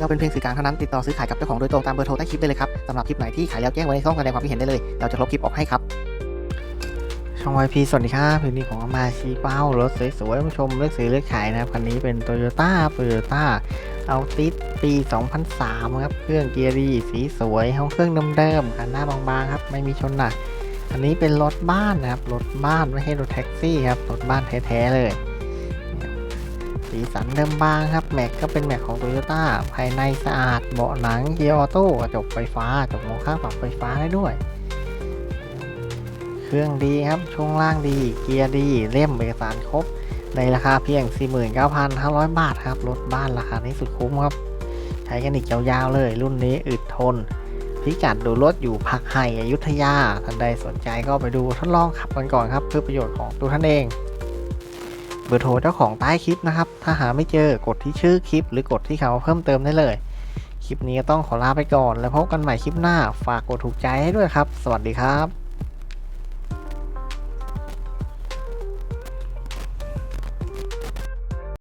เราเป็นเพียงสื่อกลางเท่านั้นติดต่อซื้อขายกับเจ้าของโดยตรงตามเบอร์โทรใต้คลิปได้เลยครับสำหรับคลิปไหนที่ขายแล้วแจ้งไว้ในช่องแสดงความคิดเห็นได้เลย เราจะลบคลิปออกให้ครับ ช่อง YP สวัสดีครับวันนี้ผมเอามาชี้เป้ารถสวยๆมาชมเลือกซื้อเลือกขายนะครับคันนี้เป็น Toyota Toyota a l t i s ปี 2003 ครับ เครื่องเกียร์ดีสีสวยห้องเครื่องเดิมๆคันหน้าบางๆครับ ไม่มีชนหนักอันนี้เป็นรถบ้านนะครับ รถบ้านไม่ใช่รถแท็กซี่ครับ รถบ้านแท้ๆเลย สีสันเดิมบางครับ แม็กก็เป็นแม็กของ Toyota ภายในสะอาดเบาะหนังเกียร์ออโต้กระจกไฟฟ้ากระจกมองข้างปรับไฟฟ้าได้ด้วย เครื่องดีครับช่วงล่างดี เกียร์ดีเล่มเอกสารครบ ในราคาเพียง 49,500 บาทครับรถบ้านราคานี้สุดคุ้มครับ ใช้กันอีกยาวๆเลย รุ่นนี้อึดทนพิกัดดูรถอยู่พักไห่อยุธยาท่านใดสนใจก็ไปดูทดลองขับกันก่อนครับ เพื่อประโยชน์ของตัวท่านเอง บอร์โทรเจ้าของใต้คลิปนะครับ ถ้าหาไม่เจอกดที่ชื่อคลิป หรือกดที่เขาเพิ่มเติมได้เลย คลิปนี้ต้องขอลาไปก่อน แล้วพบกันใหม่คลิปหน้า ฝากกดถูกใจให้ด้วยครับ สวัสดีครับ